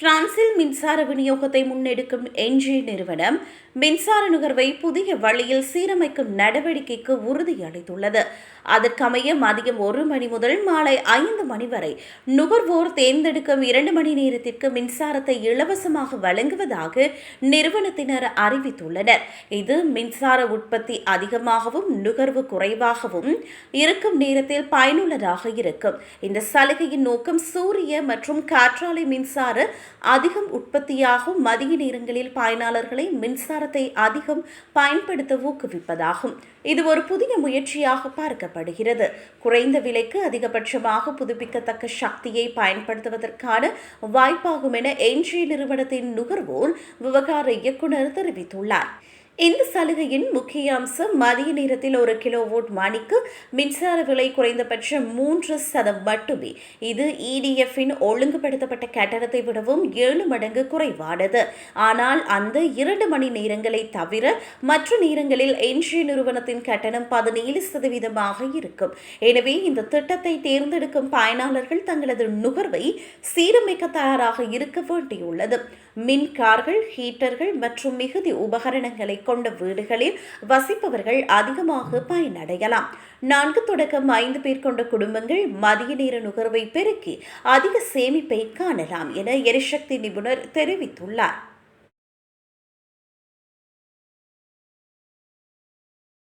பிரான்சில் மின்சார விநியோகத்தை முன்னெடுக்கும் என்ஜி நிறுவனம் மின்சார நுகர்வை புதிய வழியில் சீரமைக்கும் நடவடிக்கைக்கு உறுதியளித்துள்ளது அதற்கமைய மதியம் ஒரு மணி முதல் மாலை ஐந்து மணி வரை நுகர்வோர் தேர்ந்தெடுக்கும் இரண்டு மணி நேரத்திற்கு மின்சாரத்தை இலவசமாக வழங்குவதாக நிறுவனத்தினர் அறிவித்துள்ளனர். இது மின்சார உற்பத்தி அதிகமாகவும் நுகர்வு குறைவாகவும் இருக்கும் நேரத்தில் பயனுள்ளதாக இருக்கும். இந்த சலுகையின் நோக்கம் சூரிய மற்றும் காற்றாலை மின்சார அதிகம் உற்பத்தியாகும் மதிய நேரங்களில் பயனாளர்களை மின்சாரத்தை அதிகம் பயன்படுத்த ஊக்குவிப்பதாகும். இது ஒரு புதிய முயற்சியாக பார்க்கப்படுகிறது. குறைந்த விலைக்கு அதிகபட்சமாக புதுப்பிக்கத்தக்க சக்தியை பயன்படுத்துவதற்கான வாய்ப்பாகும் என என்ஜி நிறுவனத்தின் நுகர்வோர் விவகார இயக்குநர் தெரிவித்துள்ளார். இந்த சலுகையின் முக்கிய அம்சம் மதிய நேரத்தில் ஒரு கிலோவோட் மணிக்கு மின்சார விலை குறைந்தபட்சம் மூன்று சதம் மட்டுமே. இது இடிஎஃப்பின் ஒழுங்குபடுத்தப்பட்ட கட்டணத்தை விடவும் ஏழு மடங்கு குறைவானது. ஆனால் அந்த இரண்டு மணி நேரங்களை தவிர மற்ற நேரங்களில் என்ஜி நிறுவனத்தின் கட்டணம் பதினேழு சதவீதமாக இருக்கும். எனவே இந்த திட்டத்தை தேர்ந்தெடுக்கும் பயனாளர்கள் தங்களது நுகர்வை சீரமைக்க தயாராக இருக்க வேண்டியுள்ளது. மின் கார்கள் ஹீட்டர்கள் மற்றும் மிகுதி உபகரணங்களை கொண்ட வீடுகளில் வசிப்பவர்கள் அதிகமாக பயனடையலாம். நான்கு தொடக்கம் ஐந்து பேர் கொண்ட குடும்பங்கள் மதிய நேர நுகர்வை பெருக்கி அதிக சேமிப்பை காணலாம் என எரிசக்தி நிபுணர் தெரிவித்துள்ளார்.